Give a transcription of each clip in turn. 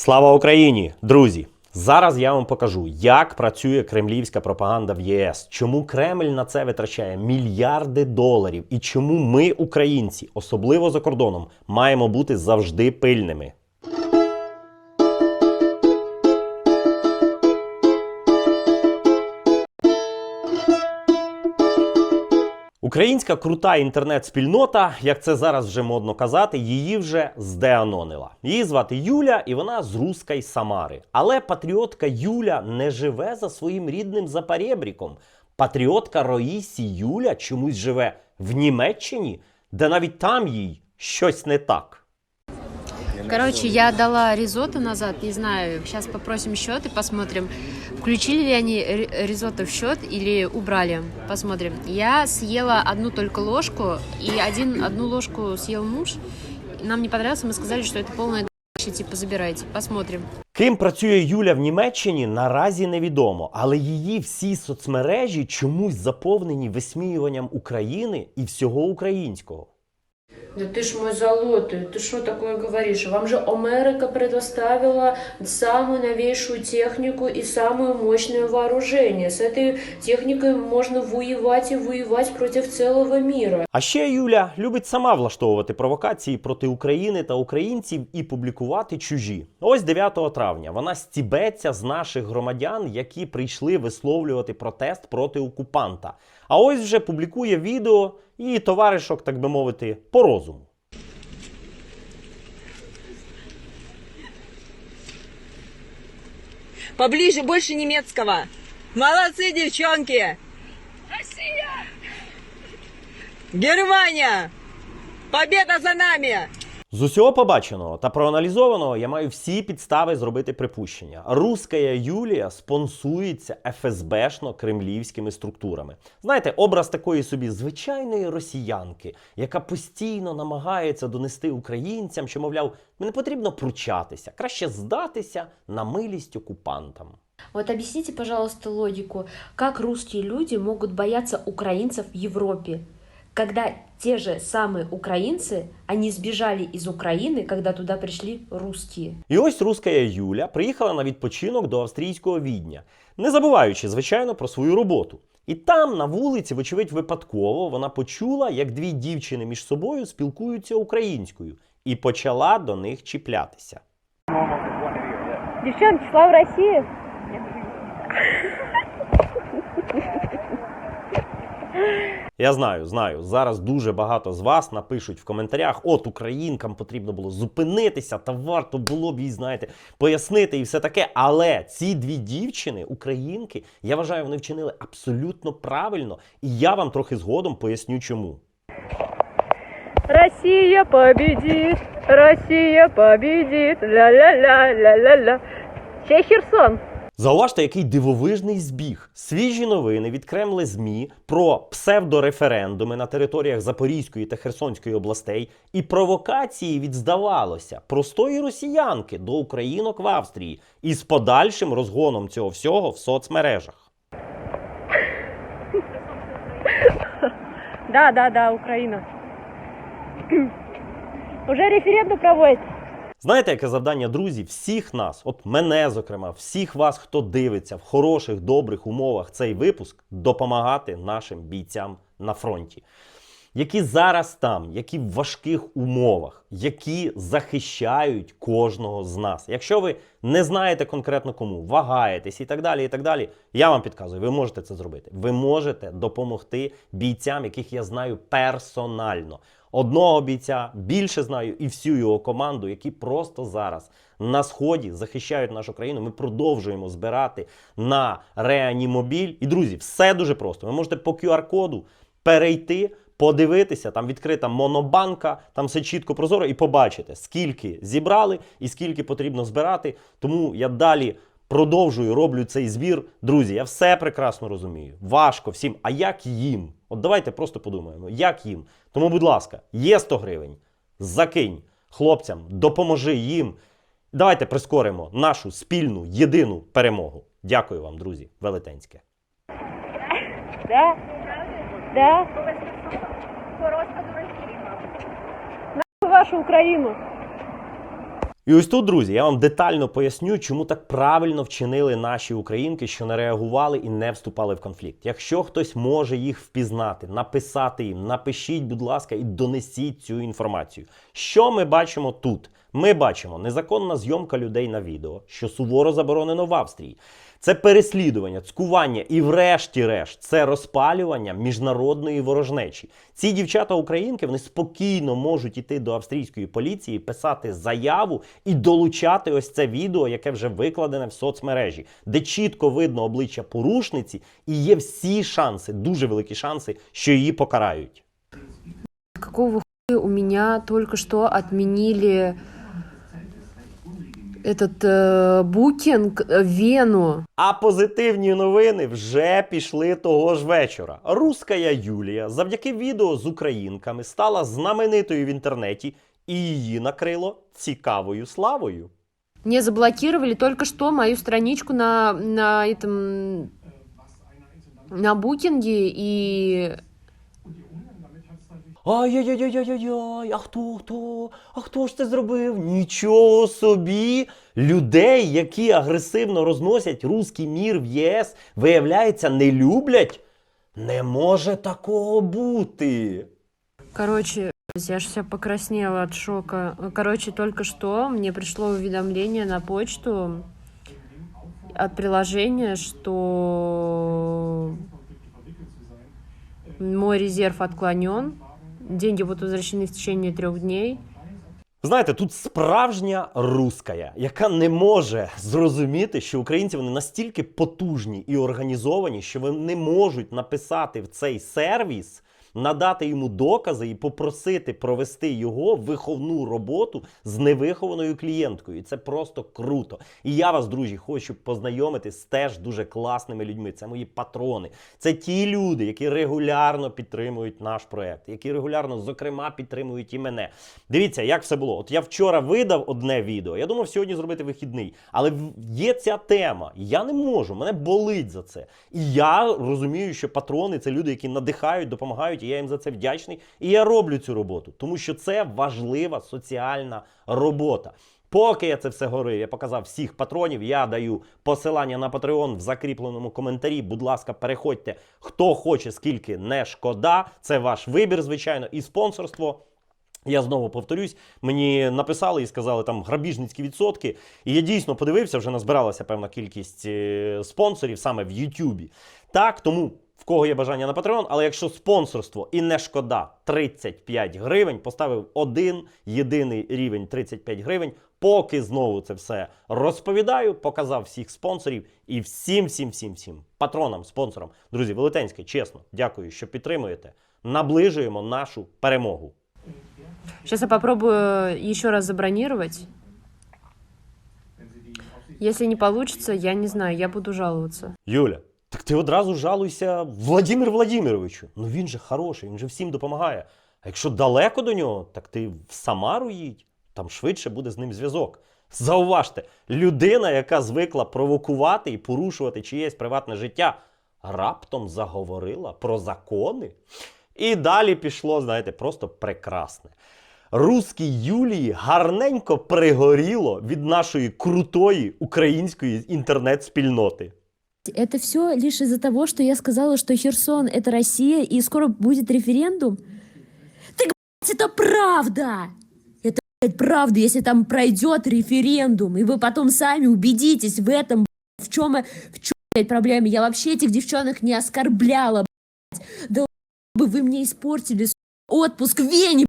Слава Україні, друзі! Зараз я вам покажу, як працює кремлівська пропаганда в ЄС, чому Кремль на це витрачає мільярди доларів, і чому ми, українці, особливо за кордоном, маємо бути завжди пильними. Українська крута інтернет-спільнота, як це зараз вже модно казати, її вже здеанонила. Її звати Юля, і вона з Руської Самари. Але патріотка Юля не живе за своїм рідним запорєбріком. Патріотка Роїсі Юля чомусь живе в Німеччині, де навіть там їй щось не так. Короче, я дала ризотто назад, не знаю, сейчас попросим счет и посмотрим, включили ли они ри- ризотто в счет или убрали. Посмотрим. Я съела одну только ложку, и один, одну ложку съел муж. Нам не понравилось, мы сказали, что это полное г***, типа забирайте. Посмотрим. Ким працює Юля в Німеччині, наразі невідомо, але її всі соцмережі чомусь заповнені висміюванням України і всього українського. Да ты ж мой золотой, ты что такое говоришь? Вам же Америка предоставила самую новейшую технику и самое мощное вооружение. С этой техникой можно воевать и воевать против целого мира. А ще Юля любить сама влаштовувати провокації проти України та українців і публікувати чужі. Ось 9 травня вона стібеться з наших громадян, які прийшли висловлювати протест проти окупанта. А ось вже публікує відео і товаришок, так би мовити, по розуму. Поближе, больше немецкого. Молодцы, девчонки! Россия! Германия! Победа за нами! З усього побаченого та проаналізованого я маю всі підстави зробити припущення. Руська Юлія спонсується ФСБшно кремлівськими структурами. Знаєте, образ такої собі звичайної росіянки, яка постійно намагається донести українцям, що, мовляв, не потрібно пручатися, краще здатися на милість окупантам. Вот объясните, пожалуйста, логику, как русские люди могут бояться украинцев в Европе, когда те же самые украинцы, они сбежали из Украины, когда туда пришли русские. І ось руська Юля приїхала на відпочинок до австрійського відня, не забуваючи, звичайно, про свою роботу. І там, на вулиці, вочевидь, випадково вона почула, як дві дівчини між собою спілкуються українською, і почала до них чіплятися. Девчонки, слава России! Я знаю, знаю, зараз дуже багато з вас напишуть в коментарях: от українкам потрібно було зупинитися, та варто було б їй, знаєте, пояснити і все таке. Але ці дві дівчини, українки, я вважаю, вони вчинили абсолютно правильно, і я вам трохи згодом поясню, чому. Россия победит! Россия победит! Ля-ля-ля-ля-ля-ля! Чей Херсон? Зауважте, який дивовижний збіг. Свіжі новини від Кремля ЗМІ про псевдореферендуми на територіях Запорізької та Херсонської областей і провокації від, здавалося, простої росіянки до українок в Австрії із подальшим розгоном цього всього в соцмережах. Да, да, да, Украина. Уже референдум проводит. Знаєте, яке завдання, друзі, всіх нас, от мене, зокрема, всіх вас, хто дивиться в хороших, добрих умовах цей випуск, допомагати нашим бійцям на фронті, які зараз там, які в важких умовах, які захищають кожного з нас. Якщо ви не знаєте конкретно кому, вагаєтесь і так далі, і так далі, я вам підказую, ви можете це зробити. Ви можете допомогти бійцям, яких я знаю персонально. Одного бійця більше знаю і всю його команду, які просто зараз на сході захищають нашу країну. Ми продовжуємо збирати на реанімобіль. І друзі, все дуже просто. Ви можете по QR-коду перейти, подивитися. Там відкрита монобанка, там все чітко прозоро, і побачите, скільки зібрали і скільки потрібно збирати. Тому я далі. Продовжую, роблю цей збір. Друзі, я все прекрасно розумію. Важко всім. А як їм? От давайте просто подумаємо, як їм. Тому, будь ласка, є 100 гривень. Закинь хлопцям, допоможи їм. Давайте прискоримо нашу спільну єдину перемогу. Дякую вам, друзі, велетенське. Да? Да? Вашу Украину! І ось тут, друзі, я вам детально поясню, чому так правильно вчинили наші українки, що не реагували і не вступали в конфлікт. Якщо хтось може їх впізнати, написати їм, напишіть, будь ласка, і донесіть цю інформацію. Що ми бачимо тут? Ми бачимо незаконна зйомка людей на відео, що суворо заборонено в Австрії. Це переслідування, цькування і, врешті-решт, це розпалювання міжнародної ворожнечі. Ці дівчата-українки вони спокійно можуть іти до австрійської поліції, писати заяву і долучати ось це відео, яке вже викладене в соцмережі, де чітко видно обличчя порушниці, і є всі шанси, дуже великі шанси, що її покарають. Какого хуя у меня только что отменили этот э, букинг в Вену? А позитивні новини вже пішли того ж вечора. Руская Юлія завдяки відео з українками стала знаменитою в інтернеті, і її накрило цікавою славою. Мне заблокировали только что мою страничку на, на этом на букинге и Ай-яй-яй-яй-яй, а хто хто? А хто ж це зробив? Нічого собі! Людей, які агресивно розносять руський мір в ЄС, виявляється, не люблять. Не може такого бути. Короче, я же вся покраснела от шока. Короче, только что мне пришло уведомление на почту от приложения, что мой резерв отклонен, деньги будут возвращены в течение трех дней. Знаєте, тут справжня руская, яка не може зрозуміти, що українці вони настільки потужні і організовані, що вони можуть написати в цей сервіс, надати йому докази і попросити провести його виховну роботу з невихованою клієнткою. І це просто круто. І я вас, друзі, хочу познайомити з теж дуже класними людьми. Це мої патрони. Це ті люди, які регулярно підтримують наш проект, які регулярно, зокрема, підтримують і мене. Дивіться, як все було. От я вчора видав одне відео. Я думав сьогодні зробити вихідний, але є ця тема. Я не можу, мене болить за це. І я розумію, що патрони це люди, які надихають, допомагають, і я їм за це вдячний. І я роблю цю роботу, тому що це важлива соціальна робота. Поки я це все говорив, я показав всіх патронів. Я даю посилання на Patreon в закріпленому коментарі. Будь ласка, переходьте, хто хоче, скільки не шкода. Це ваш вибір, звичайно, і спонсорство. Я знову повторюсь, мені написали і сказали там грабіжницькі відсотки. І я дійсно подивився, вже назбиралася певна кількість е, спонсорів саме в Ютубі. Так, тому в кого є бажання на Patreon, але якщо спонсорство і не шкода 35 гривень, поставив один єдиний рівень 35 гривень. Поки знову це все розповідаю, показав всіх спонсорів і всім, всім, всім, всім патронам, спонсорам. Друзі, велетенське, чесно, дякую, що підтримуєте. Наближуємо нашу перемогу. Сейчас я попробую еще раз забронировать. Если не получится, я не знаю, я буду жаловаться. Юля, так ти одразу жалуйся Владимир Владимировичу. Ну він же хороший, він же всім допомагає. А якщо далеко до нього, так ти в Самару їдь, там швидше буде з ним зв'язок. Зауважте, людина, яка звикла провокувати і порушувати чиєсь приватне життя, раптом заговорила про закони. І далі пішло, знаєте, просто прекрасне. Руській Юлії гарненько пригоріло від нашої крутої української інтернет-спільноти. Это все лишь из-за того, что я сказала, что Херсон — это Россия, и скоро будет референдум? Так, блядь, это правда! Это, блядь, правда, если там пройдет референдум, и вы потом сами убедитесь в этом, блядь, в чем, в чем, блядь, проблема. Я вообще этих девчонок не оскорбляла, блядь. Да бы вы мне испортили сука, отпуск в Вене,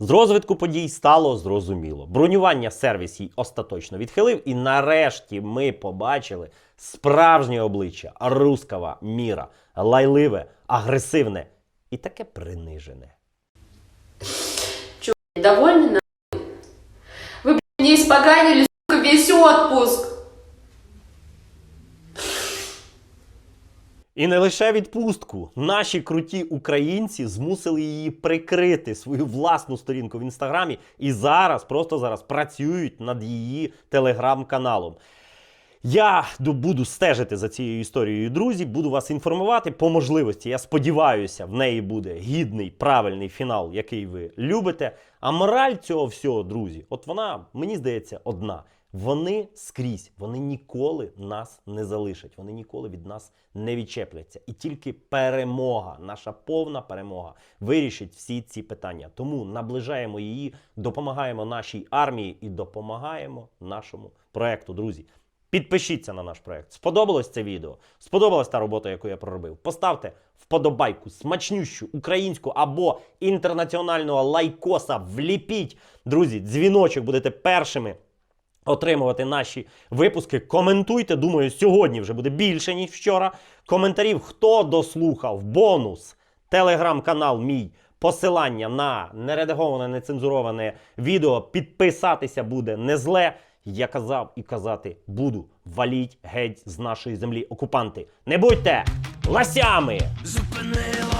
З розвитку подій стало зрозуміло. Бронювання сервіс їй остаточно відхилив, і нарешті ми побачили справжнє обличчя руского міра, лайливе, агресивне і таке принижене. Довольны на? Вы, блядь, мне испоганили, сука, весь отпуск. І не лише відпустку. Наші круті українці змусили її прикрити свою власну сторінку в інстаграмі і зараз, просто зараз працюють над її телеграм-каналом. Я ду- буду стежити за цією історією, друзі. Буду вас інформувати по можливості. Я сподіваюся, в неї буде гідний, правильний фінал, який ви любите. А мораль цього всього, друзі, от вона, мені здається, одна. Вони скрізь, вони ніколи нас не залишать, вони ніколи від нас не відчепляться. І тільки перемога, наша повна перемога, вирішить всі ці питання. Тому наближаємо її, допомагаємо нашій армії і допомагаємо нашому проекту, друзі. Підпишіться на наш проект. Сподобалось це відео? Сподобалась та робота, яку я проробив? Поставте вподобайку, смачнющу українську або інтернаціонального лайкоса. Вліпіть, друзі, дзвіночок будете першими отримувати наші випуски. Коментуйте. Думаю, сьогодні вже буде більше, ніж вчора. Коментарів, хто дослухав, бонус, телеграм-канал мій. Посилання на нередаговане, нецензуроване відео. Підписатися буде не зле. Я казав і казати буду. Валіть геть з нашої землі окупанти. Не будьте ласями! Зупинила